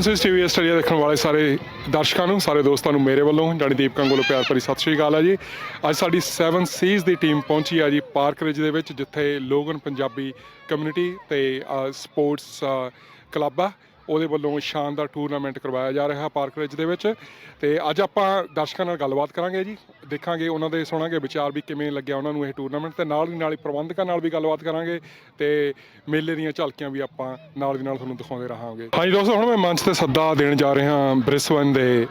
Seven ਸਿਸ TV Australia ਦੇਖਣ ਵਾਲੇ ਸਾਰੇ ਦਰਸ਼ਕਾਂ ਨੂੰ, ਸਾਰੇ ਦੋਸਤਾਂ ਨੂੰ ਮੇਰੇ ਵੱਲੋਂ, ਜਾਣੀ ਦੀਪਕਾਂ ਕੋਲੋਂ ਪਿਆਰ ਭਰੀ ਸਤਿ ਸ਼੍ਰੀ ਅਕਾਲ ਹੈ ਜੀ। ਅੱਜ ਸਾਡੀ ਸੈਵਨ ਸੀਜ਼ ਦੀ ਟੀਮ ਪਹੁੰਚੀ ਆ ਜੀ ਪਾਰਕ ਰਿਜ ਦੇ ਵਿੱਚ, ਜਿੱਥੇ ਲੋਗਨ ਪੰਜਾਬੀ ਕਮਿਊਨਿਟੀ ਤੇ ਸਪੋਰਟਸ ਕਲੱਬ ਆ। ਉਹਦੇ ਵੱਲੋਂ ਸ਼ਾਨਦਾਰ ਟੂਰਨਾਮੈਂਟ ਕਰਵਾਇਆ ਜਾ ਰਿਹਾ ਪਾਰਕ ਰਿਜ ਦੇ ਵਿੱਚ। ਤੇ ਅੱਜ ਆਪਾਂ ਦਰਸ਼ਕਾਂ ਨਾਲ ਗੱਲਬਾਤ ਕਰਾਂਗੇ ਜੀ, ਦੇਖਾਂਗੇ ਉਹਨਾਂ ਦੇ, ਸੁਣਾਂਗੇ ਵਿਚਾਰ ਵੀ ਕਿਵੇਂ ਲੱਗਿਆ ਉਹਨਾਂ ਨੂੰ ਇਹ ਟੂਰਨਾਮੈਂਟ ਤੇ ਨਾਲ ਦੀ ਨਾਲ ਹੀ ਪ੍ਰਬੰਧਕਾਂ ਨਾਲ ਵੀ ਗੱਲਬਾਤ ਕਰਾਂਗੇ ਤੇ ਮੇਲੇ ਦੀਆਂ ਝਲਕੀਆਂ ਵੀ ਆਪਾਂ ਨਾਲ ਦੀ ਨਾਲ ਤੁਹਾਨੂੰ ਦਿਖਾਉਂਦੇ ਰਹਾਂਗੇ। ਹਾਂਜੀ ਦੋਸਤੋ, ਹੁਣ ਮੈਂ ਮੰਚ ਤੇ ਸੱਦਾ ਦੇਣ ਜਾ ਰਿਹਾ ਹਾਂ ਬ੍ਰਿਸਬਨ ਦੇ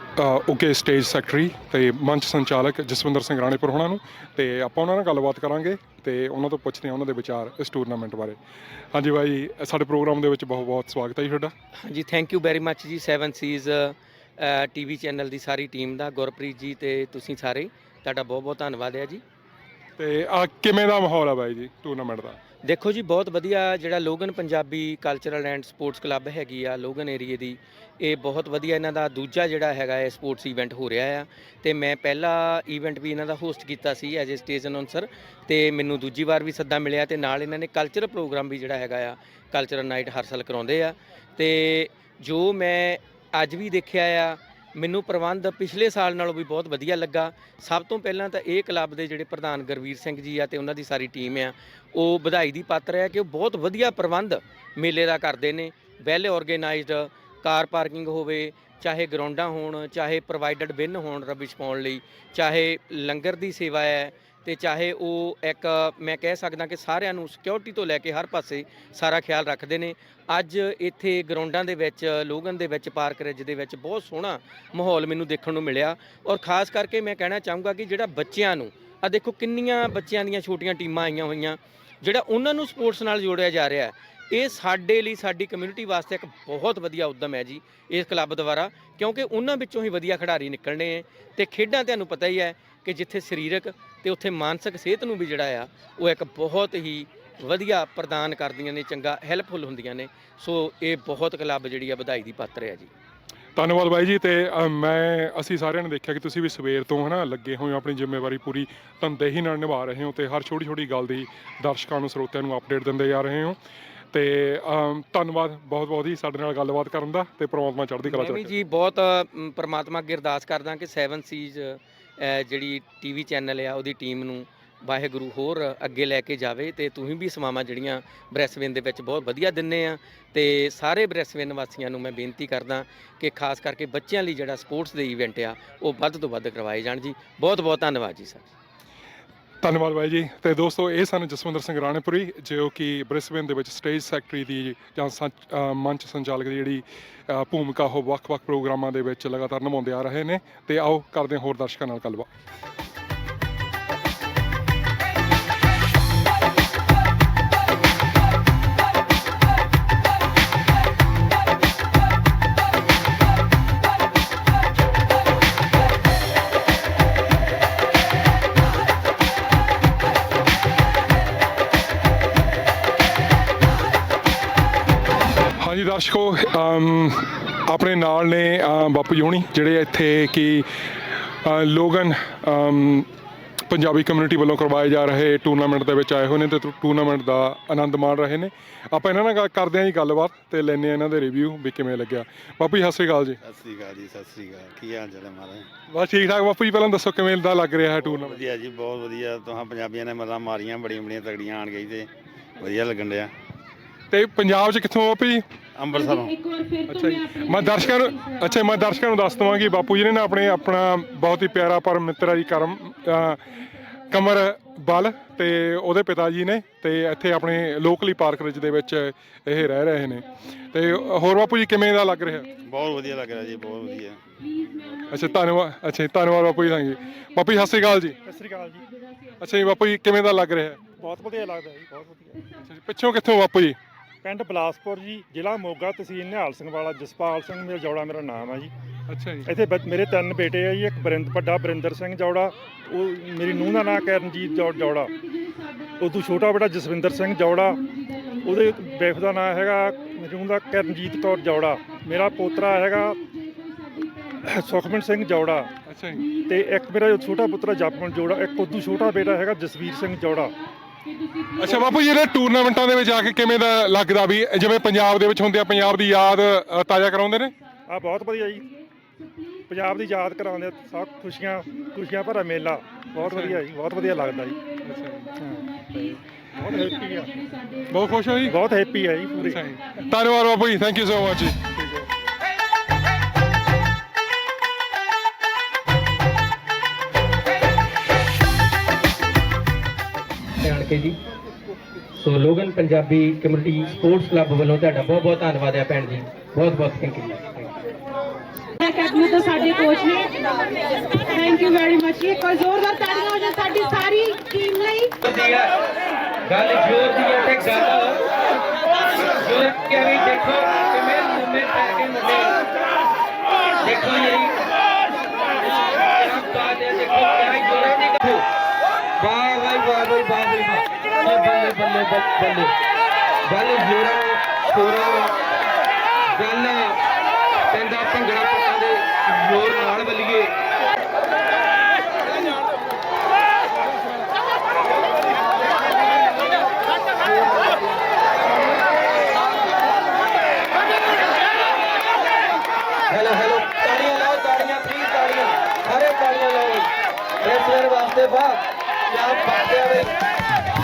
ਓਕੇ ਸਟੇਜ ਸੈਕਟਰੀ ਤੇ ਮੰਚ ਸੰਚਾਲਕ ਜਸਵਿੰਦਰ ਸਿੰਘ ਰਾਣੇਪੁਰ ਹੋਣਾ ਨੂੰ। ਤੇ ਆਪਾਂ ਉਹਨਾਂ ਨਾਲ ਗੱਲਬਾਤ ਕਰਾਂਗੇ। ਤੇ ਉਹਨਾਂ ਤੋਂ ਪੁੱਛਦੇ ਹਾਂ ਉਹਨਾਂ ਦੇ ਵਿਚਾਰ ਇਸ ਟੂਰਨਾਮੈਂਟ ਬਾਰੇ। ਹਾਂਜੀ ਬਾਈ ਸਾਡੇ ਪ੍ਰੋਗਰਾਮ ਦੇ ਵਿੱਚ ਬਹੁਤ ਬਹੁਤ ਸਵਾਗਤ ਹੈ ਜੀ ਤੁਹਾਡਾ। ਹਾਂਜੀ ਥੈਂਕ ਯੂ ਵੈਰੀ ਮੱਚ ਜੀ 7 ਸੀਜ਼ ਟੀਵੀ ਚੈਨਲ ਦੀ ਸਾਰੀ ਟੀਮ ਦਾ ਗੁਰਪ੍ਰੀਤ ਜੀ ਤੇ ਤੁਸੀਂ ਸਾਰੇ। ਤੁਹਾਡਾ ਬਹੁਤ ਬਹੁਤ ਧੰਨਵਾਦ ਹੈ ਜੀ। ਤੇ ਆ ਕਿਵੇਂ ਦਾ ਮਾਹੌਲ ਆ ਬਾਈ ਜੀ ਟੂਰਨਾਮੈਂਟ ਦਾ? ਦੇਖੋ ਜੀ, ਬਹੁਤ ਵਧੀਆ ਜਿਹੜਾ Logan Punjabi cultural and sports club ਹੈਗੀ ਆ, ਲੋਗਨ ਏਰੀਏ ਦੀ, ਇਹ ਬਹੁਤ ਵਧੀਆ ਇਹਨਾਂ ਦਾ ਦੂਜਾ ਜਿਹੜਾ ਹੈਗਾ ਹੈ ਸਪੋਰਟਸ ਇਵੈਂਟ ਹੋ ਰਿਹਾ ਆ। ਤੇ ਮੈਂ ਪਹਿਲਾ ਇਵੈਂਟ ਵੀ ਇਹਨਾਂ ਦਾ ਹੋਸਟ ਕੀਤਾ ਸੀ ਐਜ਼ ਅ ਸਟੇਜ ਅਨਾਉਂਸਰ ਤੇ ਮੈਨੂੰ ਦੂਜੀ ਵਾਰ ਵੀ ਸੱਦਾ ਮਿਲਿਆ ਤੇ ਨਾਲ ਇਹਨਾਂ ਨੇ ਕਲਚਰਲ ਪ੍ਰੋਗਰਾਮ ਵੀ ਜਿਹੜਾ ਹੈਗਾ ਆ ਕਲਚਰਲ ਨਾਈਟ ਹਰ ਸਾਲ ਕਰਾਉਂਦੇ ਆ। ਤੇ ਜੋ ਮੈਂ ਅੱਜ ਵੀ ਦੇਖਿਆ ਆ ਮੈਨੂੰ ਪ੍ਰਬੰਧ ਪਿਛਲੇ ਸਾਲ ਨਾਲੋਂ ਵੀ ਬਹੁਤ ਵਧੀਆ ਲੱਗਾ। ਸਭ ਤੋਂ ਪਹਿਲਾਂ ਤਾਂ ਇਹ ਕਲੱਬ ਦੇ ਜਿਹੜੇ ਪ੍ਰਧਾਨ ਗੁਰਵੀਰ ਸਿੰਘ ਜੀ ਆ ਤੇ ਉਹਨਾਂ ਦੀ ਸਾਰੀ ਟੀਮ ਆ, ਉਹ ਵਧਾਈ ਦੀ ਪਾਤਰ ਹੈ ਕਿ ਉਹ ਬਹੁਤ ਵਧੀਆ ਪ੍ਰਬੰਧ ਮੇਲੇ ਦਾ ਕਰਦੇ ਨੇ। ਵੈਲ ਆਰਗੇਨਾਈਜ਼ਡ ਕਾਰ ਪਾਰਕਿੰਗ ਹੋਵੇ, ਚਾਹੇ ਗਰਾਊਂਡਾਂ ਹੋਣ, ਚਾਹੇ ਪ੍ਰੋਵਾਈਡਡ ਬਿਨ ਹੋਣ ਰਬਿਸ਼ ਪਾਉਣ ਲਈ, ਚਾਹੇ ਲੰਗਰ ਦੀ ਸੇਵਾ ਹੈ ਤੇ ਚਾਹੇ ਉਹ ਇੱਕ, ਮੈਂ ਕਹਿ ਸਕਦਾ ਕਿ ਸਾਰਿਆਂ ਨੂੰ ਸਿਕਿਉਰਿਟੀ ਤੋਂ ਲੈ ਕੇ ਹਰ ਪਾਸੇ ਸਾਰਾ ਖਿਆਲ ਰੱਖਦੇ ਨੇ। ਅੱਜ ਇੱਥੇ ਗਰਾਊਂਡਾਂ ਦੇ ਵਿੱਚ, ਲੋਗਨ ਦੇ ਵਿੱਚ ਪਾਰਕ ਰਿਜ ਦੇ ਵਿੱਚ ਬਹੁਤ ਸੋਹਣਾ ਮਾਹੌਲ ਮੈਨੂੰ ਦੇਖਣ ਨੂੰ ਮਿਲਿਆ। ਔਰ ਖਾਸ ਕਰਕੇ ਮੈਂ ਕਹਿਣਾ ਚਾਹੂੰਗਾ ਕਿ ਜਿਹੜਾ ਬੱਚਿਆਂ ਨੂੰ ਆ ਦੇਖੋ ਕਿੰਨੀਆਂ ਬੱਚਿਆਂ ਦੀਆਂ ਛੋਟੀਆਂ ਟੀਮਾਂ ਆਈਆਂ ਹੋਈਆਂ, ਜਿਹੜਾ ਉਹਨਾਂ ਨੂੰ ਸਪੋਰਟਸ ਨਾਲ ਜੋੜਿਆ ਜਾ ਰਿਹਾ ਹੈ। ਇਹ ਸਾਡੇ ਲਈ, ਸਾਡੀ ਕਮਿਊਨਿਟੀ ਵਾਸਤੇ ਇੱਕ ਬਹੁਤ ਵਧੀਆ ਉਦਮ ਹੈ ਜੀ, ਇਸ ਕਲੱਬ ਦੁਆਰਾ, ਕਿਉਂਕਿ ਉਹਨਾਂ ਵਿੱਚੋਂ ਹੀ ਵਧੀਆ ਖਿਡਾਰੀ ਨਿਕਲਣੇ ਹੈ। ਤੇ ਖੇਡਾਂ, ਤੁਹਾਨੂੰ ਪਤਾ ਹੀ ਹੈ ਕਿ ਜਿੱਥੇ ਸਰੀਰਕ ਤੇ ਉੱਥੇ ਮਾਨਸਿਕ ਸਿਹਤ ਨੂੰ ਵੀ ਜਿਹੜਾ ਆ ਉਹ ਇੱਕ ਬਹੁਤ ਹੀ ਵਧੀਆ ਪ੍ਰਦਾਨ ਕਰਦੀਆਂ ਨੇ ਚੰਗਾ ਹੈਲਪਫੁਲ ਹੁੰਦੀਆਂ ਨੇ। ਸੋ ਇਹ ਬਹੁਤ ਕਲੱਬ ਜਿਹੜੀ ਆ ਵਧਾਈ ਦੀ ਪਾਤਰ ਹੈ ਜੀ। ਧੰਨਵਾਦ ਬਾਈ ਜੀ ਤੇ ਅ, ਮੈਂ ਅਸੀਂ ਸਾਰਿਆਂ ਨੇ ਦੇਖਿਆ ਕਿ ਤੁਸੀਂ ਵੀ ਸਵੇਰ ਤੋਂ ਹਨਾ ਲੱਗੇ ਹੋਏ ਹੋ ਆਪਣੀ ਜ਼ਿੰਮੇਵਾਰੀ ਪੂਰੀ ਤਨਦੇਹੀ ਨਾਲ ਨਿਭਾ ਰਹੇ ਹੋ ਤੇ ਹਰ ਛੋਟੀ ਛੋਟੀ ਗੱਲ ਦੀ ਦਰਸ਼ਕਾਂ ਨੂੰ ਸਰੋਤਿਆਂ ਨੂੰ ਅਪਡੇਟ ਦਿੰਦੇ ਜਾ ਰਹੇ ਹੋ। ਤੇ ਧੰਨਵਾਦ ਬਹੁਤ ਬਹੁਤ ਹੀ ਸਾਡੇ ਨਾਲ ਗੱਲਬਾਤ ਕਰਨ ਦਾ ਤੇ ਪ੍ਰਮਾਤਮਾ ਚੜ੍ਹਦੀ ਕਲਾ ਚ ਮੈਂ ਵੀ ਰੱਖੇ। ਜੀ ਬਹੁਤ ਅਮ, ਪ੍ਰਮਾਤਮਾ ਅੱਗੇ ਅਰਦਾਸ ਕਰਦਾ ਕਿ 7 ਸੀਜ਼ ਜਿਹੜੀ ਟੀਵੀ ਚੈਨਲ ਆ, ਉਹਦੀ ਟੀਮ ਨੂੰ ਵਾਹਿਗੁਰੂ ਹੋਰ ਅੱਗੇ ਲੈ ਕੇ ਜਾਵੇ ਤੇ ਤੁਸੀਂ ਵੀ ਸਮਾਵਾਂ ਜਿਹੜੀਆਂ ਬ੍ਰੈਸਵੇਨ ਦੇ ਵਿੱਚ ਬਹੁਤ ਵਧੀਆ ਦਿੰਨੇ ਆ। ਤੇ ਸਾਰੇ ਬ੍ਰੈਸਵੇਨ ਵਾਸੀਆਂ ਨੂੰ ਮੈਂ ਬੇਨਤੀ ਕਰਦਾ ਕਿ ਖਾਸ ਕਰਕੇ ਬੱਚਿਆਂ ਲਈ ਜਿਹੜਾ ਸਪੋਰਟਸ ਦੇ ਇਵੈਂਟ ਆ, ਉਹ ਵੱਧ ਤੋਂ ਵੱਧ ਕਰਵਾਏ ਜਾਣ ਜੀ। ਬਹੁਤ ਬਹੁਤ ਧੰਨਵਾਦ ਜੀ, ਸਰ। ਧੰਨਵਾਦ ਬਾਈ ਜੀ। ਤੇ ਦੋਸਤੋ, ਇਹ ਸਨ ਜਸਵਿੰਦਰ ਸਿੰਘ ਰਾਣੇਪੁਰੀ, ਜੋ ਕਿ ਬ੍ਰਿਸਬੇਨ ਦੇ ਵਿੱਚ ਸਟੇਜ ਸੈਕਟਰੀ ਦੀ ਜਾਂ ਸੰਚ- ਮੰਚ ਸੰਚਾਲਕ ਦੀ ਜਿਹੜੀ ਭੂਮਿਕਾ ਉਹ ਵੱਖ-ਵੱਖ ਪ੍ਰੋਗਰਾਮਾਂ ਦੇ ਵਿੱਚ ਲਗਾਤਾਰ ਨਿਭਾਉਂਦੇ ਆ ਰਹੇ ਨੇ। ਤੇ ਆਓ ਕਰਦੇ ਹਾਂ ਹੋਰ ਦਰਸ਼ਕਾਂ ਨਾਲ ਗੱਲਬਾਤ। ਦਰਸ਼ਕੋ ਆਪਣੇ ਨਾਲ ਨੇ ਬਾਪੂ ਜੀ ਹੋਣੀ ਜਿਹੜੇ ਇੱਥੇ ਕਿ ਲੋਗਨ ਪੰਜਾਬੀ ਕਮਿਊਨਿਟੀ ਵੱਲੋਂ ਕਰਵਾਏ ਜਾ ਰਹੇ ਟੂਰਨਾਮੈਂਟ ਦੇ ਵਿੱਚ ਆਏ ਹੋਏ ਨੇ ਤੇ ਟੂਰਨਾਮੈਂਟ ਦਾ ਆਨੰਦ ਮਾਣ ਰਹੇ ਨੇ। ਆਪਾਂ ਇਹਨਾਂ ਨਾਲ ਕਰਦੇ ਹਾਂ ਜੀ ਗੱਲਬਾਤ ਤੇ ਲੈਂਦੇ ਹਾਂ ਇਹਨਾਂ ਦੇ ਰਿਵਿਊ ਵੀ ਕਿਵੇਂ ਲੱਗਿਆ। ਬਾਪੂ ਜੀ ਸਤਿ ਸ਼੍ਰੀ ਅਕਾਲ ਜੀ। ਸਤਿ ਸ੍ਰੀ ਅਕਾਲ ਜੀ ਸਤਿ ਸ੍ਰੀ ਅਕਾਲ। ਕੀ ਹਾਲ ਚਾਲ ਹੈ ਮਹਾਰਾਜ? ਬਸ ਠੀਕ ਠਾਕ ਬਾਪੂ ਜੀ ਪਹਿਲਾਂ ਦੱਸੋ ਕਿਵੇਂ ਦਾ ਲੱਗ ਰਿਹਾ ਹੈ ਟੂਰਨਾਮੈਂਟ ਵਧੀਆ ਜੀ ਬਹੁਤ ਵਧੀਆ। ਤੁਹਾਂ ਪੰਜਾਬੀਆਂ ਨੇ ਮੱਲਾਂ ਮਾਰੀਆਂ ਬੜੀਆਂ ਬੜੀਆਂ ਤਗੜੀਆਂ ਆਣ ਗਈ ਤੇ ਵਧੀਆ ਲੱਗਣ ਡਿਆ। ਤੇ ਪੰਜਾਬ 'ਚ ਕਿੱਥੋਂ ਬਾਪੂ ਜੀ? ਅੰਮ੍ਰਿਤਸਰੋਂ ਅੱਛਾ ਜੀ। ਮੈਂ ਦਰਸ਼ਕਾਂ ਨੂੰ ਅੱਛਾ ਮੈਂ ਦਰਸ਼ਕਾਂ ਨੂੰ ਦੱਸ ਦਵਾਂ ਕਿ ਬਾਪੂ ਜੀ ਨੇ ਨਾ ਆਪਣੇ ਆਪਣਾ ਬਹੁਤ ਹੀ ਪਿਆਰਾ ਪਰ ਮਿੱਤਰਾ ਜੀ ਕਰਮ ਕਮਰ ਬਲ ਤੇ ਉਹਦੇ ਪਿਤਾ ਜੀ ਨੇ ਤੇ ਇੱਥੇ ਆਪਣੇ ਲੋਕਲੀ ਪਾਰਕ ਰਿਜ ਦੇ ਵਿੱਚ ਇਹ ਰਹਿ ਰਹੇ ਨੇ। ਤੇ ਹੋਰ ਬਾਪੂ ਜੀ ਕਿਵੇਂ ਦਾ ਲੱਗ ਰਿਹਾ? ਬਹੁਤ ਵਧੀਆ ਲੱਗ ਰਿਹਾ ਜੀ ਬਹੁਤ ਵਧੀਆ। ਅੱਛਾ ਧੰਨਵਾਦ ਅੱਛਾ ਜੀ, ਧੰਨਵਾਦ ਬਾਪੂ ਜੀ ਥੈਂਕ ਯੂ ਬਾਪੂ ਜੀ ਸਤਿ ਸ਼੍ਰੀ ਅਕਾਲ ਜੀ। ਸਤਿ ਸ੍ਰੀ ਅਕਾਲ ਜੀ। ਅੱਛਾ ਜੀ ਬਾਪੂ ਜੀ ਕਿਵੇਂ ਦਾ ਲੱਗ ਰਿਹਾ? ਬਹੁਤ ਵਧੀਆ ਲੱਗਦਾ ਜੀ ਬਹੁਤ ਵਧੀਆ। ਅੱਛਾ ਜੀ ਪਿੱਛੋਂ ਕਿੱਥੋਂ ਬਾਪੂ ਜੀ? ਪਿੰਡ ਬਲਾਸਪੁਰ ਜੀ ਜ਼ਿਲ੍ਹਾ ਮੋਗਾ ਤਹਿਸੀਲ ਨਿਹਾਲ ਸਿੰਘ ਵਾਲਾ ਜਸਪਾਲ ਸਿੰਘ ਮੇਰਾ ਜੌੜਾ ਮੇਰਾ ਨਾਮ ਹੈ ਜੀ। ਅੱਛਾ ਜੀ। ਇੱਥੇ ਬ- ਮੇਰੇ ਤਿੰਨ ਬੇਟੇ ਆ ਜੀ ਇੱਕ ਬਰਿੰਦ ਵੱਡਾ ਬਰਿੰਦਰ ਸਿੰਘ ਜੌੜਾ ਉਹ ਮੇਰੀ ਨੂੰਹ ਦਾ ਨਾਮ ਕਰਨਜੀਤ ਜੌ- ਜੌੜਾ। ਉਹ ਤੋਂ ਛੋਟਾ ਬੇਟਾ ਜਸਵਿੰਦਰ ਸਿੰਘ ਜੌੜਾ ਉਹਦੇ ਬੇਫ ਦਾ ਨਾਮ ਹੈਗਾ ਨੂੰਹ ਦਾ ਕਰਨਜੀਤ ਕੌਰ ਜੌੜਾ। ਮੇਰਾ ਪੋਤਰਾ ਹੈਗਾ ਸੁਖਮਨ ਸਿੰਘ ਜੌੜਾ। ਅੱਛਾ ਜੀ। ਤੇ ਇੱਕ ਮੇਰਾ ਛੋਟਾ ਪੁੱਤਰ ਜਪਮਨ ਜੋੜਾ ਇੱਕ ਉਦੋਂ ਛੋਟਾ ਬੇਟਾ ਹੈਗਾ ਜਸਵੀਰ ਸਿੰਘ ਜੌੜਾ। ਅੱਛਾ ਬਾਪੂ ਜਿਹੜੇ ਟੂਰਨਾਮੈਂਟਾਂ ਦੇ ਵਿੱਚ ਆ ਕੇ ਕਿਵੇਂ ਦਾ ਲੱਗਦਾ ਵੀ ਜਿਵੇਂ ਪੰਜਾਬ ਦੇ ਵਿੱਚ ਹੁੰਦੇ ਆ ਪੰਜਾਬ ਦੀ ਯਾਦ ਅ, ਤਾਜ਼ਾ ਕਰਾਉਂਦੇ ਨੇ? ਆ ਬਹੁਤ ਵਧੀਆ ਜੀ। ਪੰਜਾਬ ਦੀ ਯਾਦ ਕਰਾਉਂਦੇ ਆ, ਸਭ ਖੁਸ਼ੀਆਂ ਖੁਸ਼ੀਆਂ ਭਰਾ ਮੇਲਾ। ਬਹੁਤ ਵਧੀਆ ਜੀ ਬਹੁਤ ਵਧੀਆ ਲੱਗਦਾ ਜੀ। ਬਹੁਤ ਹੈਪੀ ਆ। ਬਹੁਤ ਖੁਸ਼ ਹੋ ਜੀ? ਬਹੁਤ ਹੈਪੀ ਆ ਜੀ ਪੂਰੇ। ਧੰਨਵਾਦ ਬਾਪੂ ਜੀ ਥੈਂਕ ਯੂ ਸੋ ਮਚ ਜੀ। ਜਾਣ ਕੇ ਜੀ। So Logan Punjabi community sports club ਵੱਲੋਂ ਤੁਹਾਡਾ ਬਹੁਤ ਬਹੁਤ ਧੰਨਵਾਦ ਹੈ ਭੈਣ ਜੀ। ਬਹੁਤ ਬਹੁਤ ਥੈਂਕ ਯੂ ਅਕੈਡਮੀ ਤੋਂ ਸਾਡੇ ਕੋਚ ਨੇ। ਥੈਂਕ ਯੂ ਵੈਰੀ ਮਚ ਇੱਕ ਵਾਰ ਜ਼ੋਰਦਾਰ ਤਾੜੀਆਂ ਹੋ ਜਾਣ ਸਾਡੀ ਸਾਰੀ ਟੀਮ ਲਈ। ਗੱਲ ਜੋਰ ਦੀ ਹੈ ਤੇ ਗੱਲ ਜੋਰ ਕੇ ਵੀ ਦੇਖੋ ਕਿਵੇਂ ਮੁੰਨੇ ਪੈ ਕੇ ਮੁੰਡੇ ਦੇਖੋ ਜੀ। ਕਿਆ ਬਾਤ ਹੈ ਦੇਖੋ ਕਿਆ ਹੀ ਜੋਰ ਦੀ ਦੇਖੋ ਵਾਹ ਵਾਹ ਵਾਹ ਵਾਹ ਵਾਹ ਵਾਹ ਓ ਬੱਲੇ ਬੱਲੇ ਬੱਲੇ ਬੱਲੇ ਛੋਰਾ ਗੱਲ ਕਹਿੰਦਾ ਭੰਗੜਾ ਪੱਟਾਂ ਦੇ ਜ਼ੋਰ ਨਾਲ ਬੱਲੀਏ ਹੈਲੋ ਹੈਲੋ ਤਾੜੀਆਂ ਲਾਓ ਤਾੜੀਆਂ ਪਲੀਜ਼ ਤਾੜੀਆਂ। ਸਾਰੇ ਤਾੜੀਆਂ ਲਾਓ। ਰੈਸਲਰ ਵਾਸਤੇ ਵਾਹ ਕੀ ਬਾਤ ਹੈ ਵੇ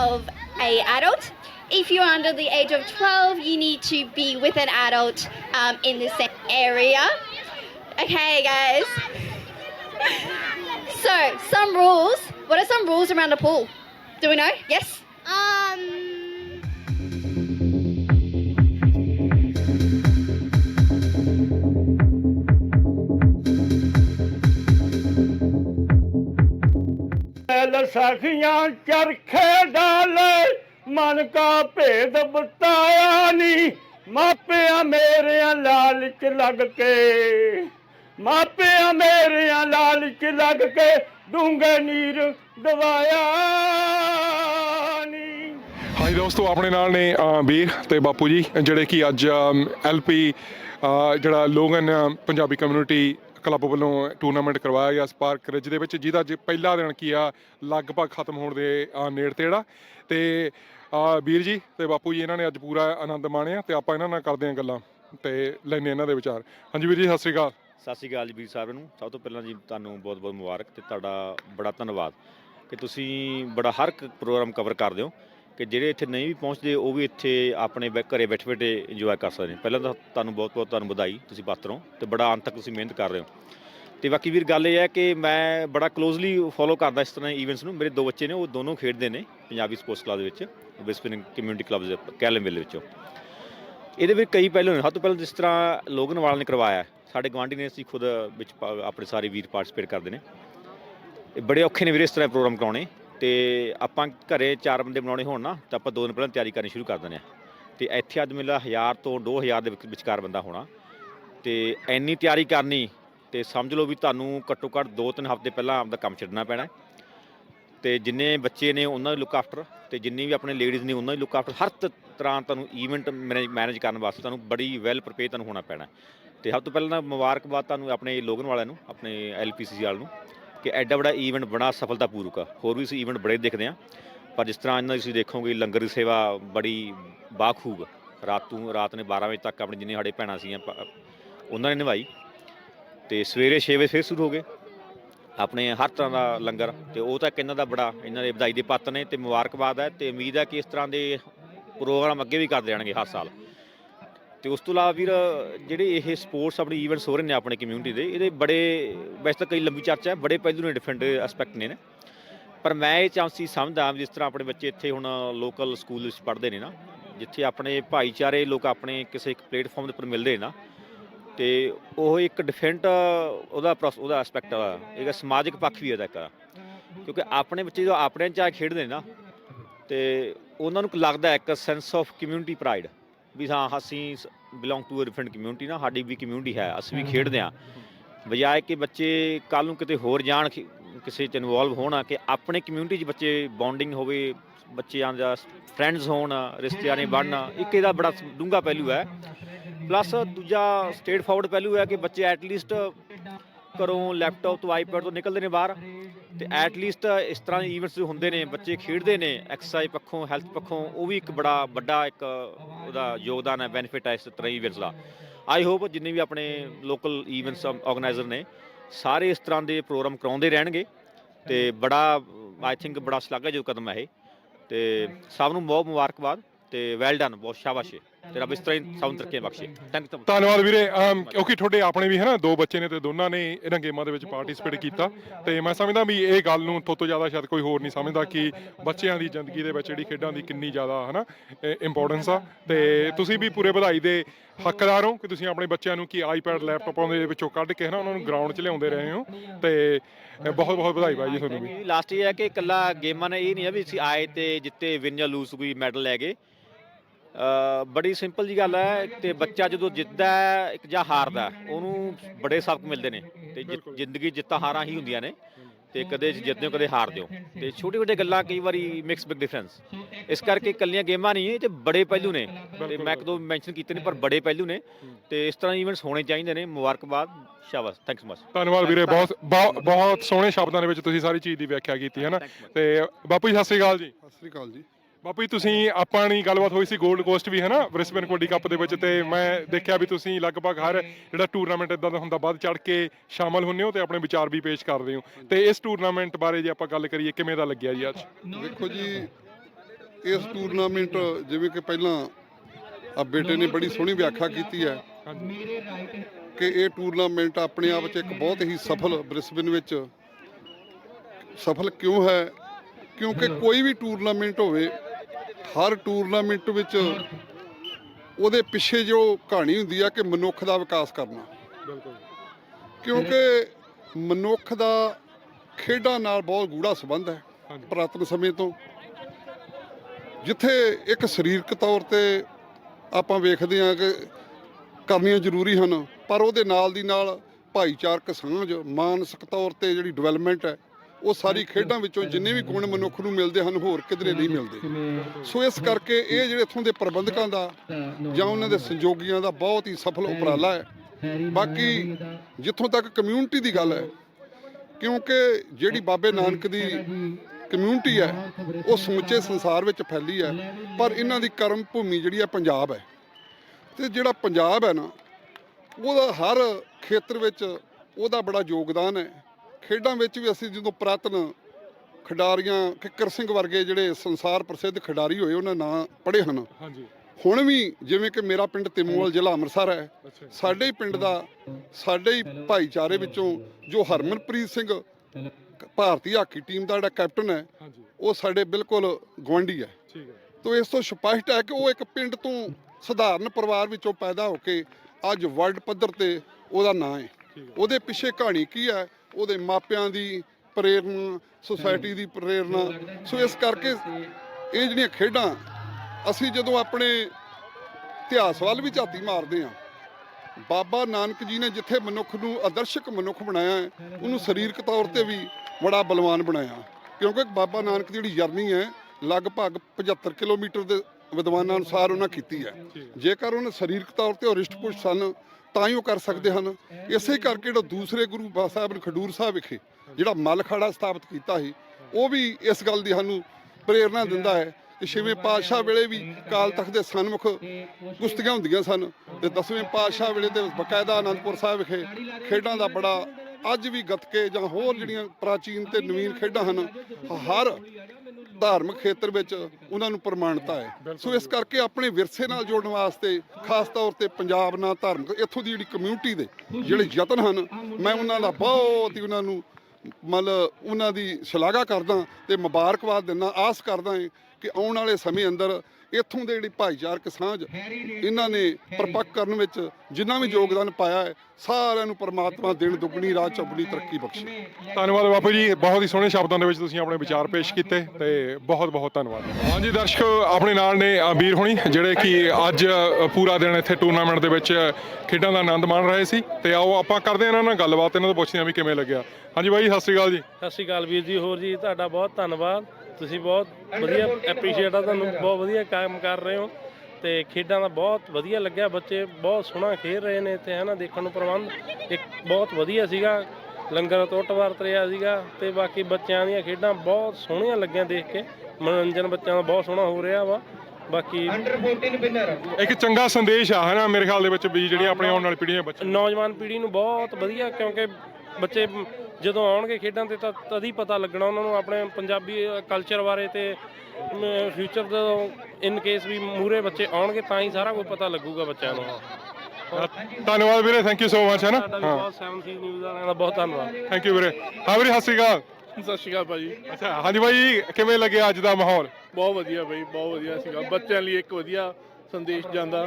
of a adult. If you're under the age of 12, you need to be with an adult um, in the same area. Okay, guys. So, some rules. What are some rules around a pool? Do we know? Yes? Um. ਮੈਲ ਸਖੀਆਂ ਚਰਖੇ ਡਾਲੇ, ਮਨ ਕਾ ਭੇਦ ਬਤਾਇਆ ਨੀ। ਮਾਪਿਆਂ ਮੇਰਿਆਂ ਲਾਲਚ ਲੱਗ ਕੇ, ਮਾਪਿਆਂ ਮੇਰਿਆਂ ਲਾਲਚ ਲੱਗ ਕੇ ਡੂੰਘੇ ਨੀਰ ਦਵਾਇਆ ਹਾਂਜੀ ਦੋਸਤੋ, ਆਪਣੇ ਨਾਲ ਨੇ ਵੀਰ ਤੇ ਬਾਪੂ ਜੀ, ਜਿਹੜੇ ਕਿ ਅੱਜ ਐਲਪੀ ਜਿਹੜਾ ਲੋਗਨ ਪੰਜਾਬੀ ਕਮਿਊਨਿਟੀ ਕਲੱਬ ਵੱਲੋਂ ਟੂਰਨਾਮੈਂਟ ਕਰਵਾਇਆ ਗਿਆ ਸਪਾਰਕ ਰਿਜ ਦੇ ਵਿੱਚ ਜਿਹਦਾ ਅੱਜ ਪਹਿਲਾ ਦਿਨ ਕੀ ਆ ਲਗਭਗ ਖਤਮ ਹੋਣ ਦੇ ਅ, ਨੇੜੇ ਤੇੜਾ ਤੇ ਵੀਰ ਜੀ ਤੇ ਬਾਪੂ ਜੀ ਇਹਨਾਂ ਨੇ ਅੱਜ ਪੂਰਾ ਆਨੰਦ ਮਾਣਿਆ ਤੇ ਆਪਾਂ ਇਹਨਾਂ ਨਾਲ ਕਰਦੇ ਹਾਂ ਗੱਲਾਂ ਤੇ ਲੈਣੇ ਇਹਨਾਂ ਦੇ ਵਿਚਾਰ। ਹਾਂਜੀ ਵੀਰ ਜੀ ਸਤਿ ਸ੍ਰੀ ਅਕਾਲ। ਸਤਿ ਸ਼੍ਰੀ ਅਕਾਲ ਜੀ ਵੀਰ ਸਾਹਿਬ ਨੂੰ। ਸਭ ਤੋਂ ਪਹਿਲਾਂ ਜੀ ਤੁਹਾਨੂੰ ਬਹੁਤ-ਬਹੁਤ ਮੁਬਾਰਕ ਤੇ ਤੁਹਾਡਾ ਬੜਾ ਧੰਨਵਾਦ ਕਿ ਤੁਸੀਂ ਬੜਾ ਹਰ ਇੱਕ ਪ੍ਰੋਗਰਾਮ ਕਵਰ ਕਰਦੇ ਹੋ। ਕਿ ਜਿਹੜੇ ਇੱਥੇ ਨਹੀਂ ਵੀ ਪਹੁੰਚਦੇ ਉਹ ਵੀ ਇੱਥੇ ਆਪਣੇ ਬੈ- ਘਰੇ ਬੈਠੇ ਬੈਠੇ ਇੰਜੋਏ ਕਰ ਸਕਦੇ ਨੇ। ਪਹਿਲਾਂ ਤਾਂ ਤੁਹਾਨੂੰ ਬਹੁਤ-ਬਹੁਤ ਤੁਹਾਨੂੰ ਵਧਾਈ ਤੁਸੀਂ ਪਾਤਰ ਹੋ ਤੇ ਬੜਾ ਅੰਤ ਤੱਕ ਤੁਸੀਂ ਮਿਹਨਤ ਕਰ ਰਹੇ ਹੋ। ਤੇ ਬਾਕੀ ਵੀਰ ਗੱਲ ਇਹ ਹੈ ਕਿ ਮੈਂ ਬੜਾ ਕਲੋਜ਼ਲੀ ਫੋਲੋ ਕਰਦਾ ਇਸ ਤਰ੍ਹਾਂ ਇਵੈਂਟਸ ਨੂੰ। ਮੇਰੇ ਦੋ ਬੱਚੇ ਨੇ ਉਹ ਦੋਨੋਂ ਖੇਡਦੇ ਨੇ ਪੰਜਾਬੀ ਸਪੋਰਟਸ ਕਲੱਬ ਦੇ ਵਿੱਚ ਵਿਸਪਨ ਕਮਿਊਨਿਟੀ ਕਲੱਬ ਦੇ ਕੈਲਮਵਿਲ ਵਿੱਚੋਂ। ਇਹਦੇ ਵਿੱਚ ਕਈ ਪਹਿਲੂ ਨੇ ਸਭ ਤੋਂ ਪਹਿਲਾਂ ਜਿਸ ਤਰ੍ਹਾਂ ਲੋਗਨਵਾਲ ਨੇ ਕਰਵਾਇਆ ਹੈ, ਸਾਡੇ ਗਵਾਂਢੀ ਨੇ ਅਸੀਂ ਖੁਦ ਵਿੱਚ ਪਾ- ਆਪਣੇ ਸਾਰੇ ਵੀਰ ਪਾਰਟਿਸਿਪੇਟ ਕਰਦੇ ਨੇ। ਇਹ ਬੜੇ ਔਖੇ ਨੇ ਵੀਰੇ ਇਸ ਤਰ੍ਹਾਂ ਦੇ ਪ੍ਰੋਗਰਾਮ ਕਰਾਉਣੇ। ਤੇ ਆਪਾਂ ਘਰੇ ਚਾਰ ਬੰਦੇ ਬਣਾਉਣੇ ਹੋਣ ਨਾ, ਤਾਂ ਆਪਾਂ ਦੋ ਦਿਨ ਪਹਿਲਾਂ ਤਿਆਰੀ ਕਰਨੀ ਸ਼ੁਰੂ ਕਰ ਦਿੰਦੇ ਆ ਤੇ ਇੱਥੇ ਅੱਜ ਮੇਲਾ 1000 ਤੋਂ 2000 ਦੇ ਵਿਚ- ਵਿਚਕਾਰ ਬੰਦਾ ਹੋਣਾ ਤੇ ਐਨੀ ਤਿਆਰੀ ਕਰਨੀ, ਤੇ ਸਮਝ ਲਓ ਵੀ ਤੁਹਾਨੂੰ ਘੱਟੋ ਘੱਟ 2-3 ਹਫ਼ਤੇ ਪਹਿਲਾਂ ਆਪਦਾ ਕੰਮ ਛੱਡਣਾ ਪੈਣਾ ਹੈ। ਤੇ ਜਿੰਨੇ ਬੱਚੇ ਨੇ ਉਹਨਾਂ ਦੀ ਲੁੱਕ ਆਫਟਰ ਤੇ ਜਿੰਨੀ ਵੀ ਆਪਣੇ ਲੇਡੀਜ਼ ਨੇ ਉਹਨਾਂ ਦੀ ਲੁੱਕ ਆਫਟਰ ਹਰ ਤ- ਤਰ੍ਹਾਂ ਤੁਹਾਨੂੰ ਈਵੈਂਟ ਮੈਨੇਜ ਕਰਨ ਵਾਸਤੇ ਤੁਹਾਨੂੰ ਬੜੀ ਵੈਲ ਪ੍ਰਪੇਅਰ ਤੁਹਾਨੂੰ ਹੋਣਾ ਪੈਣਾ ਹੈ। ਤੇ ਸਭ ਤੋਂ ਪਹਿਲਾਂ ਤਾਂ ਮੁਬਾਰਕਬਾਦ ਤੁਹਾਨੂੰ ਆਪਣੇ ਲੋਗਨ ਵਾਲਿਆਂ ਨੂੰ, ਆਪਣੇ ਐਲਪੀਸੀਸੀ ਵਾਲ ਨੂੰ ਕਿ ਐਡਾ ਵੱਡਾ ਈਵੈਂਟ ਬੜਾ ਸਫਲਤਾਪੂਰਵਕ ਆ। ਹੋਰ ਵੀ ਅਸੀਂ ਈਵੈਂਟ ਬੜੇ ਦੇਖਦੇ ਆ ਪਰ ਜਿਸ ਤਰ੍ਹਾਂ ਇਹਨਾਂ ਦੀ ਤੁਸੀਂ ਦੇਖੋਗੇ, ਲੰਗਰ ਦੀ ਸੇਵਾ ਬੜੀ ਬਾਖੂਬ ਰਾਤ ਨੂੰ, ਰਾਤ ਨੇ 12 ਵਜੇ ਤੱਕ ਆਪਣੇ ਜਿੰਨੇ ਸਾਡੇ ਭੈਣਾਂ ਸੀਆਂ ਉਹਨਾਂ ਨੇ ਨਿਭਾਈ। ਤੇ ਸਵੇਰੇ 6 ਵਜੇ ਫਿਰ ਸ਼ੁਰੂ ਹੋ ਗਏ। ਆਪਣੇ ਹਰ ਤਰ੍ਹਾਂ ਦਾ ਲੰਗਰ। ਤੇ ਉਹ ਤਾਂ ਇੱਕ ਇਹਨਾਂ ਦਾ ਬੜਾ, ਇਹਨਾਂ ਦੇ ਵਧਾਈ ਦੇ ਪੱਤ ਨੇ ਤੇ ਮੁਬਾਰਕਬਾਦ ਹੈ। ਤੇ ਉਮੀਦ ਹੈ ਕਿ ਇਸ ਤਰ੍ਹਾਂ ਦੇ ਪ੍ਰੋਗਰਾਮ ਅੱਗੇ ਵੀ ਕਰਦੇ ਰਹਿਣਗੇ ਹਰ ਸਾਲ। ਤੇ ਉਸ ਤੋਂ ਇਲਾਵਾ ਵੀਰ, ਜਿਹੜੇ ਇਹ ਸਪੋਰਟਸ ਆਪਣੀ ਇਵੈਂਟਸ ਹੋ ਰਹੇ ਨੇ ਆਪਣੇ ਕਮਿਊਨਿਟੀ ਦੇ, ਇਹਦੇ ਬੜੇ, ਵੈਸੇ ਤਾਂ ਕਈ ਲੰਬੀ ਚਰਚਾ ਹੈ, ਬੜੇ ਪਹਿਲੂ ਨੇ ਡਿਫਰੈਂਟ ਐਸਪੈਕਟ ਨੇ ਨਾ ਪਰ ਮੈਂ ਇਹ ਚਾਂਸੀ ਸਮਝਦਾ ਵੀ ਜਿਸ ਤਰ੍ਹਾਂ ਆਪਣੇ ਬੱਚੇ ਇੱਥੇ ਹੁਣ ਲੋਕਲ ਸਕੂਲ ਵਿੱਚ ਪੜ੍ਹਦੇ ਨੇ ਨਾ, ਜਿੱਥੇ ਆਪਣੇ ਭਾਈਚਾਰੇ ਲੋਕ ਆਪਣੇ ਕਿਸੇ ਇੱਕ ਪਲੇਟਫਾਰਮ ਦੇ ਉੱਪਰ ਮਿਲਦੇ ਨੇ ਨਾ, ਤੇ ਉਹ ਇੱਕ ਡਿਫਰੈਂਟ ਉਹਦਾ ਪ੍ਰੋਸ- ਉਹਦਾ ਐਸਪੈਕਟ ਇੱਕ ਸਮਾਜਿਕ ਪੱਖ ਵੀ ਇਹਦਾ ਇੱਕ। ਕਿਉਂਕਿ ਆਪਣੇ ਬੱਚੇ ਜੋ ਆਪਣੇ ਚਾਹ ਖੇਡਦੇ ਨੇ ਨਾ, ਤੇ ਉਹਨਾਂ ਨੂੰ ਲੱਗਦਾ ਇੱਕ ਸੈਂਸ ਆਫ ਕਮਿਊਨਿਟੀ ਪ੍ਰਾਈਡ ਵੀ ਹਾਂ ਅਸੀਂ belong to a different community ਨਾ ਸਾਡੀ ਵੀ ਕਮਿਊਨਿਟੀ ਹੈ ਅਸੀਂ ਵੀ ਖੇਡਦੇ ਹਾਂ। ਬਜਾਏ ਕਿ ਬੱਚੇ ਕੱਲ ਨੂੰ ਕਿਤੇ ਹੋਰ ਜਾਣ ਕਿਸੇ ਚ ਇਨਵੋਲਵ ਹੋਣ ਕਿ ਆਪਣੇ ਕਮਿਊਨਿਟੀ 'ਚ ਬੱਚੇ ਬੌਂਡਿੰਗ ਹੋਵੇ ਬੱਚਿਆਂ ਦਾ ਫਰੈਂਡਸ ਹੋਣ ਰਿਸ਼ਤੇਦਾਰੀ ਬਣਨ ਇੱਕ ਇਹਦਾ ਬੜਾ ਡੂੰਘਾ ਪਹਿਲੂ ਹੈ। ਪਲੱਸ ਦੂਜਾ ਸਟੇਟ ਫਾਰਵਰਡ ਪਹਿਲੂ ਹੈ ਕਿ ਬੱਚੇ ਐਟਲੀਸਟ ਘਰੋਂ ਲੈਪਟਾਪ ਤੋਂ ਆਈਪੈਡ ਤੋਂ ਨਿਕਲਦੇ ਨੇ ਬਾਹਰ। ਤੇ ਐਟਲੀਸਟ ਇਸ ਤਰ੍ਹਾਂ ਦੇ ਈਵੈਂਟਸ ਹੁੰਦੇ ਨੇ, ਬੱਚੇ ਖੇਡਦੇ ਨੇ ਐਕਸਰਸਾਈਜ਼ ਪੱਖੋਂ ਹੈਲਥ ਪੱਖੋਂ, ਉਹ ਵੀ ਇੱਕ ਬੜਾ, ਵੱਡਾ ਇੱਕ ਉਹਦਾ ਯੋਗਦਾਨ ਹੈ ਬੈਨੀਫਿਟ ਹੈ ਇਸ ਤਰ੍ਹਾਂ ਈਵੈਂਟਸ ਦਾ। ਆਈ ਹੋਪ ਜਿੰਨੇ ਵੀ ਆਪਣੇ ਲੋਕਲ ਈਵੈਂਟਸ ਆਰਗੇਨਾਈਜ਼ਰ ਨੇ, ਸਾਰੇ ਇਸ ਤਰ੍ਹਾਂ ਦੇ ਪ੍ਰੋਗਰਾਮ ਕਰਾਉਂਦੇ ਰਹਿਣਗੇ ਤੇ ਬੜਾ ਆਈ ਥਿੰਕ ਬੜਾ ਸ਼ਲਾਘਾਯੋਗ ਕਦਮ ਹੈ ਇਹ ਤੇ ਸਭ ਨੂੰ ਬਹੁਤ ਮੁਬਾਰਕਬਾਦ ਤੇ ਵੈਲ ਡਨ ਬਹੁਤ ਸ਼ਾਬਾਸ਼। ਤੇ ਰੱਬ ਇਸ ਤਰ੍ਹਾਂ ਹੀ ਸਭ ਨੂੰ ਤਰੱਕੀਆਂ ਬਖਸ਼ੇ ਥੈਂਕ ਯੂ ਧੰਨਵਾਦ ਵੀਰੇ। ਅਮ, ਕਿਉਂਕਿ ਤੁਹਾਡੇ ਆਪਣੇ ਵੀ ਹੈ ਨਾ ਦੋ ਬੱਚੇ ਨੇ ਤੇ ਦੋਨਾਂ ਨੇ ਇਹਨਾਂ ਗੇਮਾਂ ਦੇ ਵਿੱਚ ਪਾਰਟਿਸਿਪੇਟ ਕੀਤਾ। ਤੇ ਮੈਂ ਸਮਝਦਾ ਵੀ ਇਹ ਗੱਲ ਨੂੰ ਤੋਂ ਤੋਂ ਜ਼ਿਆਦਾ ਸ਼ਾਇਦ ਕੋਈ ਹੋਰ ਨਹੀਂ ਸਮਝਦਾ ਕਿ ਬੱਚਿਆਂ ਦੀ ਜ਼ਿੰਦਗੀ ਦੇ ਵਿੱਚ ਜਿਹੜੀ ਖੇਡਾਂ ਦੀ ਕਿੰਨੀ ਜ਼ਿਆਦਾ ਹੈ ਨਾ ਇੰਪੋਰਟੈਂਸ ਆ। ਤੇ ਤੁਸੀਂ ਵੀ ਪੂਰੇ ਵਧਾਈ ਦੇ ਹੱਕਦਾਰ ਹੋ ਕਿ ਤੁਸੀਂ ਆਪਣੇ ਬੱਚਿਆਂ ਨੂੰ ਕੀ ਆਈਪੈਡ ਲੈਪਟਾਪਾਂ ਦੇ ਵਿੱਚੋਂ ਕੱਢ ਕੇ ਹੈ ਨਾ ਉਹਨਾਂ ਨੂੰ ਗਰਾਊਂਡ 'ਚ ਲਿਆਉਂਦੇ ਰਹੇ ਹੋ। ਤੇ ਬਹੁਤ ਬਹੁਤ ਵਧਾਈ ਬਾਈ ਜੀ ਤੁਹਾਨੂੰ ਵੀ। ਲਾਸਟ ਇਹ ਹੈ ਕਿ ਇਕੱਲਾ ਗੇਮਾਂ ਨੇ ਇਹ ਨਹੀਂ ਹੈ ਵੀ ਅਸੀਂ ਆਏ ਤੇ ਜਿੱਤੇ ਵਿਨ ਜਾਂ ਲੂਸ ਕੋਈ ਮੈਡਲ ਲੈ ਗਏ। ਬੜੀ ਸਿੰਪਲ ਜੀ ਗੱਲ ਹੈ ਤੇ ਬੱਚਾ ਜਦੋਂ ਜਿੱਤਦਾ ਹੈ, ਇੱਕ ਜਾਂ ਹਾਰਦਾ ਉਹਨੂੰ ਬੜੇ ਸਬਕ ਮਿਲਦੇ ਨੇ ਤੇ ਜਿ-। ਜ਼ਿੰਦਗੀ ਜਿੱਤਾਂ ਹਾਰਾਂ ਹੀ ਹੁੰਦੀਆਂ ਨੇ ਤੇ ਕਦੇ ਜਿੱਤਦੇ ਹੋ ਕਦੇ ਹਾਰਦੇ ਹੋ ਤੇ ਛੋਟੇ ਵੱਡੇ ਗੱਲਾਂ ਕਈ ਵਾਰੀ ਮਿਕਸ ਬਿਗ ਡਿਫਰੈਂਸ ਇਸ ਕਰਕੇ ਇਕੱਲੀਆਂ ਗੇਮਾਂ ਨਹੀਂ ਇਹ ਤੇ ਬੜੇ ਪਹਿਲੂ ਨੇ ਤੇ ਮੈਂ ਇੱਕ ਦੋ ਮੈਂਸ਼ਨ ਕੀਤੇ ਨੇ ਪਰ ਬੜੇ ਪਹਿਲੂ ਨੇ ਤੇ ਇਸ ਤਰ੍ਹਾਂ ਇਵੈਂਟਸ ਹੋਣੇ ਚਾਹੀਦੇ ਨੇ। ਮੁਬਾਰਕਬਾਦ ਸ਼ਾਬਾਸ਼ ਥੈਂਕਸ ਮਚ ਧੰਨਵਾਦ ਵੀਰੇ ਬਹੁਤ ਬਹੁਤ- ਬਹੁਤ ਸੋਹਣੇ ਸ਼ਬਦਾਂ ਦੇ ਵਿੱਚ ਤੁਸੀਂ ਸਾਰੀ ਚੀਜ਼ ਦੀ ਵਿਆਖਿਆ ਕੀਤੀ ਹੈ ਨਾ? ਤੇ ਬਾਪੂ ਜੀ ਸਤਿ ਸ਼੍ਰੀ ਅਕਾਲ ਜੀ। ਸਤਿ ਸ੍ਰੀ ਅਕਾਲ ਜੀ। ਬਾਪੂ ਜੀ ਤੁਸੀਂ ਆਪਾਂ ਦੀ ਗੱਲਬਾਤ ਹੋਈ ਸੀ 골ਡ ਕੋਸਟ ਵੀ ਹੈ ਨਾ ਬ੍ਰਿਸਬਨ ਕਬੱਡੀ ਕੱਪ ਦੇ ਵਿੱਚ ਤੇ ਮੈਂ ਦੇਖਿਆ ਵੀ ਤੁਸੀਂ ਲਗਭਗ ਹਰ ਜਿਹੜਾ ਟੂਰਨਾਮੈਂਟ ਇਦਾਂ ਦਾ ਹੁੰਦਾ ਵੱਧ ਚੜ ਕੇ ਸ਼ਾਮਲ ਹੁੰਨੇ ਹੋ ਤੇ ਆਪਣੇ ਵਿਚਾਰ ਵੀ ਪੇਸ਼ ਕਰਦੇ ਹੋ। ਤੇ ਇਸ ਟੂਰਨਾਮੈਂਟ ਬਾਰੇ ਜੇ ਆਪਾਂ ਗੱਲ ਕਰੀਏ ਕਿਵੇਂ ਦਾ ਲੱਗਿਆ ਜੀ ਅੱਜ? ਦੇਖੋ ਜੀ ਇਸ ਟੂਰਨਾਮੈਂਟ ਜਿਵੇਂ ਕਿ ਪਹਿਲਾਂ ਆ ਬੇਟੇ ਨੇ ਬੜੀ ਸੋਹਣੀ ਵਿਆਖਿਆ ਕੀਤੀ ਹੈ ਕਿ ਇਹ ਟੂਰਨਾਮੈਂਟ ਆਪਣੇ ਆਪ ਵਿੱਚ ਇੱਕ ਬਹੁਤ ਹੀ ਸਫਲ ਬ੍ਰਿਸਬਨ ਵਿੱਚ ਸਫਲ ਕਿਉਂ ਹੈ? ਕਿਉਂਕਿ ਕੋਈ ਵੀ ਟੂਰਨਾਮੈਂਟ ਹੋਵੇ ਹਰ ਟੂਰਨਾਮੈਂਟ ਵਿੱਚ ਉਹਦੇ ਪਿੱਛੇ ਜੋ ਕਹਾਣੀ ਹੁੰਦੀ ਆ ਕਿ ਮਨੁੱਖ ਦਾ ਵਿਕਾਸ ਕਰਨਾ। ਬਿਲਕੁਲ। ਕਿਉਂਕਿ ਮਨੁੱਖ ਦਾ ਖੇਡਾਂ ਨਾਲ ਬਹੁਤ ਗੂੜਾ ਸੰਬੰਧ ਹੈ। ਪੁਰਾਤਨ ਸਮੇਂ ਤੋਂ। ਜਿੱਥੇ ਇੱਕ ਸਰੀਰਕ ਤੌਰ ਤੇ ਆਪਾਂ ਵੇਖਦੇ ਹਾਂ ਕਿ ਕਰਨੀਆਂ ਜ਼ਰੂਰੀ ਹਨ ਪਰ ਉਹਦੇ ਨਾਲ ਦੀ ਨਾਲ ਭਾਈਚਾਰਕ ਸਾਂਝ ਮਾਨਸਿਕ ਤੌਰ ਤੇ ਜਿਹੜੀ ਡਿਵੈਲਪਮੈਂਟ ਹੈ ਉਹ ਸਾਰੀ ਖੇਡਾਂ ਵਿੱਚੋਂ ਜਿੰਨੇ ਵੀ ਗੁਣ ਮਨੁੱਖ ਨੂੰ ਮਿਲਦੇ ਹਨ, ਹੋਰ ਕਿਧਰੇ ਨਹੀਂ ਮਿਲਦੇ। ਸੋ ਇਸ ਕਰਕੇ ਇਹ ਜਿਹੜੇ ਇੱਥੋਂ ਦੇ ਪ੍ਰਬੰਧਕਾਂ ਦਾ ਜਾਂ ਉਹਨਾਂ ਦੇ ਸੰਯੋਗੀਆਂ ਦਾ ਬਹੁਤ ਹੀ ਸਫਲ ਉਪਰਾਲਾ ਹੈ। ਬਾਕੀ ਜਿੱਥੋਂ ਤੱਕ ਕਮਿਊਨਿਟੀ ਦੀ ਗੱਲ ਹੈ, ਕਿਉਂਕਿ ਜਿਹੜੀ ਬਾਬੇ ਨਾਨਕ ਦੀ ਕਮਿਊਨਿਟੀ ਹੈ, ਉਹ ਸਮੁੱਚੇ ਸੰਸਾਰ ਵਿੱਚ ਫੈਲੀ ਹੈ, ਪਰ ਇਹਨਾਂ ਦੀ ਕਰਮ ਭੂਮੀ ਜਿਹੜੀ ਹੈ ਪੰਜਾਬ ਹੈ। ਤੇ ਜਿਹੜਾ ਪੰਜਾਬ ਹੈ ਨਾ, ਉਹਦਾ ਹਰ ਖੇਤਰ ਵਿੱਚ ਉਹਦਾ ਬੜਾ ਯੋਗਦਾਨ ਹੈ। ਖੇਡਾਂ ਵਿੱਚ ਵੀ ਅਸੀਂ ਜਦੋਂ ਪੁਰਾਤਨ ਖਿਡਾਰੀਆਂ ਕਿੱਕਰ ਸਿੰਘ ਵਰਗੇ ਜਿਹੜੇ ਸੰਸਾਰ ਪ੍ਰਸਿੱਧ ਖਿਡਾਰੀ ਹੋਏ ਉਹਨਾਂ ਨਾਂ ਪੜ੍ਹੇ ਹਨ। ਹਾਂਜੀ। ਹੁਣ ਵੀ ਜਿਵੇਂ ਕਿ ਮੇਰਾ ਪਿੰਡ ਤਿਮੂਵਾਲ ਜ਼ਿਲ੍ਹਾ ਅੰਮ੍ਰਿਤਸਰ ਹੈ। ਸਾਡੇ ਹੀ ਪਿੰਡ ਦਾ ਸਾਡੇ ਹੀ ਭਾਈਚਾਰੇ ਵਿੱਚੋਂ ਜੋ ਹਰਮਨਪ੍ਰੀਤ ਸਿੰਘ ਭਾਰਤੀ ਹਾਕੀ ਟੀਮ ਦਾ ਜਿਹੜਾ ਕੈਪਟਨ ਹੈ ਉਹ ਸਾਡੇ ਬਿਲਕੁਲ ਗੁਆਂਢੀ ਹੈ। ਤੋ ਇਸ ਤੋਂ ਸਪਸ਼ਟ ਹੈ ਕਿ ਉਹ ਇੱਕ ਪਿੰਡ ਤੋਂ ਸਧਾਰਨ ਪਰਿਵਾਰ ਵਿੱਚੋਂ ਪੈਦਾ ਹੋ ਕੇ ਅੱਜ ਵਰਲਡ ਪੱਧਰ ਤੇ ਉਹਦਾ ਨਾਂ ਹੈ। ਉਹਦੇ ਪਿੱਛੇ ਕਹਾਣੀ ਕੀ ਹੈ ਉਹਦੇ ਮਾਪਿਆਂ ਦੀ ਪ੍ਰੇਰਨਾ ਸੁਸਾਇਟੀ ਦੀ ਪ੍ਰੇਰਨਾ। ਸੋ ਇਸ ਕਰਕੇ ਇਹ ਜਿਹੜੀਆਂ ਖੇਡਾਂ, ਅਸੀਂ ਜਦੋਂ ਆਪਣੇ ਇਤਿਹਾਸ ਵੱਲ ਵੀ ਝਾਤੀ ਮਾਰਦੇ ਹਾਂ, ਬਾਬਾ ਨਾਨਕ ਜੀ ਨੇ ਜਿੱਥੇ ਮਨੁੱਖ ਨੂੰ ਆਦਰਸ਼ਕ ਮਨੁੱਖ ਬਣਾਇਆ ਉਹਨੂੰ ਸਰੀਰਕ ਤੌਰ ਤੇ ਵੀ ਬੜਾ ਬਲਵਾਨ ਬਣਾਇਆ। ਕਿਉਂਕਿ ਬਾਬਾ ਨਾਨਕ ਦੀ ਜਿਹੜੀ ਜਰਨੀ ਹੈ, ਲਗਭਗ 75 ਕਿਲੋਮੀਟਰ ਦੇ ਵਿਦਵਾਨਾਂ ਅਨੁਸਾਰ ਉਹਨਾਂ ਕੀਤੀ ਹੈ। ਜੇਕਰ ਉਹਨਾਂ ਸਰੀਰਕ ਤੌਰ ਤੇ ਉਹ ਰਿਸ਼ਟ-ਪੁਸ਼ਟ ਸਨ ਤਾਂ ਹੀ ਉਹ ਕਰ ਸਕਦੇ ਹਨ। ਇਸੇ ਕਰਕੇ ਜਿਹੜਾ ਦੂਸਰੇ ਗੁਰੂ ਬਾ ਸਾਹਿਬ ਨੇ ਖਡੂਰ ਸਾਹਿਬ ਵਿਖੇ ਜਿਹੜਾ ਮੱਲ ਖਾੜਾ ਸਥਾਪਿਤ ਕੀਤਾ ਸੀ, ਉਹ ਵੀ ਇਸ ਗੱਲ ਦੀ ਸਾਨੂੰ ਪ੍ਰੇਰਣਾ ਦਿੰਦਾ ਹੈ ਕਿ ਛੇਵੇਂ ਪਾਤਸ਼ਾਹ ਵੇਲੇ ਵੀ ਕਾਲ ਤਖਤ ਦੇ ਸਨਮੁਖ ਕੁਸ਼ਤੀਆਂ ਹੁੰਦੀਆਂ ਸਨ ਤੇ ਦਸਵੇਂ ਪਾਤਸ਼ਾਹ ਵੇਲੇ ਤੇ ਬਕਾਇਦਾ ਆਨੰਦਪੁਰ ਸਾਹਿਬ ਵਿਖੇ ਖੇਡਾਂ ਦਾ ਬੜਾ ਅੱਜ ਵੀ ਗੱਤਕੇ ਜਾਂ ਹੋਰ ਜਿਹੜੀਆਂ ਪ੍ਰਾਚੀਨ ਤੇ ਨਵੀਨ ਖੇਡਾਂ ਹਨ, ਹਰ ਧਾਰਮਿਕ ਖੇਤਰ ਵਿੱਚ ਉਹਨਾਂ ਨੂੰ ਪ੍ਰਮਾਣਤਾ ਹੈ। ਸੋ ਇਸ ਕਰਕੇ ਆਪਣੇ ਵਿਰਸੇ ਨਾਲ ਜੋੜਨ ਵਾਸਤੇ ਖਾਸ ਤੌਰ ਤੇ ਪੰਜਾਬ ਨਾਲ ਧਾਰਮਿਕ, ਇੱਥੋਂ ਦੀ ਜਿਹੜੀ ਕਮਿਊਨਿਟੀ ਦੇ ਜਿਹੜੇ ਯਤਨ ਹਨ, ਮੈਂ ਉਹਨਾਂ ਦਾ ਬਹੁਤ ਹੀ ਉਹਨਾਂ ਨੂੰ ਮਤਲਬ ਉਹਨਾਂ ਦੀ ਸ਼ਲਾਘਾ ਕਰਦਾ ਤੇ ਮੁਬਾਰਕਬਾਦ ਦਿੰਦਾ, ਆਸ ਕਰਦਾ ਹਾਂ ਕਿ ਆਉਣ ਵਾਲੇ ਸਮੇਂ ਅੰਦਰ ਇੱਥੋਂ ਦੇ ਜਿਹੜੀ ਭਾਈਚਾਰਕ ਸਾਂਝ ਇਹਨਾਂ ਨੇ ਪਰਪੱਕ ਕਰਨ ਵਿੱਚ ਜਿੰਨਾ ਵੀ ਯੋਗਦਾਨ ਪਾਇਆ ਹੈ ਸਾਰਿਆਂ ਨੂੰ ਪਰਮਾਤਮਾ ਦਿਨ ਦੁੱਗਣੀ ਰਾਤ ਚੌਗਣੀ ਤਰੱਕੀ ਬਖਸ਼ੇ। ਧੰਨਵਾਦ ਬਾਪੂ ਜੀ ਬਹੁਤ ਹੀ ਸੋਹਣੇ ਸ਼ਬਦਾਂ ਦੇ ਵਿੱਚ ਤੁਸੀਂ ਆਪਣੇ ਵਿਚਾਰ ਪੇਸ਼ ਕੀਤੇ ਤੇ ਬਹੁਤ ਬਹੁਤ ਧੰਨਵਾਦ। ਹਾਂਜੀ ਦਰਸ਼ਕ ਆਪਣੇ ਨਾਲ ਨੇ ਵੀਰ ਹੁਣੀ ਜਿਹੜੇ ਕਿ ਅੱਜ ਪੂਰਾ ਦਿਨ ਇੱਥੇ ਟੂਰਨਾਮੈਂਟ ਦੇ ਵਿੱਚ ਖੇਡਾਂ ਦਾ ਆਨੰਦ ਮਾਣ ਰਹੇ ਸੀ। ਤੇ ਆਓ ਆਪਾਂ ਕਰਦੇ ਹਾਂ ਇਹਨਾਂ ਨਾਲ ਗੱਲਬਾਤ ਇਹਨਾਂ ਤੋਂ ਪੁੱਛਦੇ ਹਾਂ ਵੀ ਕਿਵੇਂ ਲੱਗਿਆ। ਹਾਂਜੀ ਬਾਈ ਸਤਿ ਸ਼੍ਰੀ ਅਕਾਲ ਜੀ। ਸਤਿ ਸ਼੍ਰੀ ਅਕਾਲ ਵੀਰ ਜੀ ਹੋਰ ਜੀ ਤੁਹਾਡਾ ਬਹੁਤ ਧੰਨਵਾਦ। ਤੁਸੀਂ ਬਹੁਤ ਵਧੀਆ ਐਪਰੀਸ਼ੀਏਟ ਆ ਤੁਹਾਨੂੰ ਬਹੁਤ ਵਧੀਆ ਕੰਮ ਕਰ ਰਹੇ ਹੋ ਤੇ ਖੇਡਾਂ ਦਾ ਬਹੁਤ ਵਧੀਆ ਲੱਗਿਆ ਬੱਚੇ ਬਹੁਤ ਸੋਹਣਾ ਖੇਡ ਰਹੇ ਨੇ ਇੱਥੇ ਹੈ ਨਾ ਦੇਖਣ ਨੂੰ ਪ੍ਰਬੰਧ ਇੱਕ ਬਹੁਤ ਵਧੀਆ ਸੀਗਾ ਲੰਗਰ ਟੁੱਟ ਵਰਤ ਰਿਹਾ ਸੀਗਾ ਤੇ ਬਾਕੀ ਬੱਚਿਆਂ ਦੀਆਂ ਖੇਡਾਂ ਬਹੁਤ ਸੋਹਣੀਆਂ ਲੱਗੀਆਂ ਦੇਖ ਕੇ ਮਨੋਰੰਜਨ ਬੱਚਿਆਂ ਦਾ ਬਹੁਤ ਸੋਹਣਾ ਹੋ ਰਿਹਾ ਵਾ ਬਾਕੀ ਇੱਕ ਚੰਗਾ ਸੰਦੇਸ਼ ਆ ਹਨਾ ਮੇਰੇ ਖਿਆਲ ਦੇ ਵਿੱਚ ਵੀ ਜਿਹੜੀਆਂ ਆਪਣੇ ਆਉਣ ਵਾਲੀ ਪੀੜ੍ਹੀਆਂ ਬੱਚੇ ਨੌਜਵਾਨ ਪੀੜ੍ਹੀ ਨੂੰ ਬਹੁਤ ਵਧੀਆ ਕਿਉਂਕਿ ਬੱਚੇ ਜਦੋਂ ਆਉਣਗੇ ਖੇਡਾਂ ਤੇ ਤਾਂ ਤਦ ਹੀ ਪਤਾ ਲੱਗਣਾ ਉਹਨਾਂ ਨੂੰ ਆਪਣੇ ਪੰਜਾਬੀ ਕਲਚਰ ਬਾਰੇ ਤੇ ਫਿਊਚਰ ਦਾ ਇਨ ਕੇਸ ਵੀ ਮੂਰੇ ਬੱਚੇ ਆਉਣਗੇ ਤਾਂ ਹੀ ਸਾਰਾ ਕੁਝ ਪਤਾ ਲੱਗੂਗਾ ਬੱਚਿਆਂ ਨੂੰ। ਧੰਨਵਾਦ ਵੀਰੇ ਥੈਂਕ ਯੂ ਸੋ ਮਚ ਹੈ ਨਾ? ਬਹੁਤ 7 ਸੀ ਨਿਊਜ਼ ਵਾਲਿਆਂ ਦਾ ਬਹੁਤ ਧੰਨਵਾਦ। ਥੈਂਕ ਯੂ ਵੀਰੇ। ਹਾਂ ਵੀਰੇ ਸਤਿ ਸ਼੍ਰੀ ਅਕਾਲ। ਸਤਿ ਸ਼੍ਰੀ ਅਕਾਲ ਭਾਜੀ। ਅੱਛਾ ਹਾਂਜੀ ਬਾਈ ਕਿਵੇਂ ਲੱਗਿਆ ਅੱਜ ਦਾ ਮਾਹੌਲ? ਬਹੁਤ ਵਧੀਆ ਬਾਈ ਬਹੁਤ ਵਧੀਆ ਸੀਗਾ। ਬੱਚਿਆਂ ਲਈ ਇੱਕ ਵਧੀਆ ਸੰਦੇਸ਼ ਜਾਂਦਾ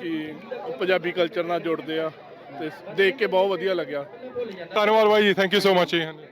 ਕਿ ਪੰਜਾਬੀ ਕਲਚਰ ਨਾਲ ਜੁੜਦੇ ਆ। ਤੇ ਦੇਖ ਕੇ ਬਹੁਤ ਵਧੀਆ ਲੱਗਿਆ। ਧੰਨਵਾਦ ਬਾਈ ਜੀ ਥੈਂਕ ਯੂ ਸੋ ਮਚ ਜੀ। ਹਾਂਜੀ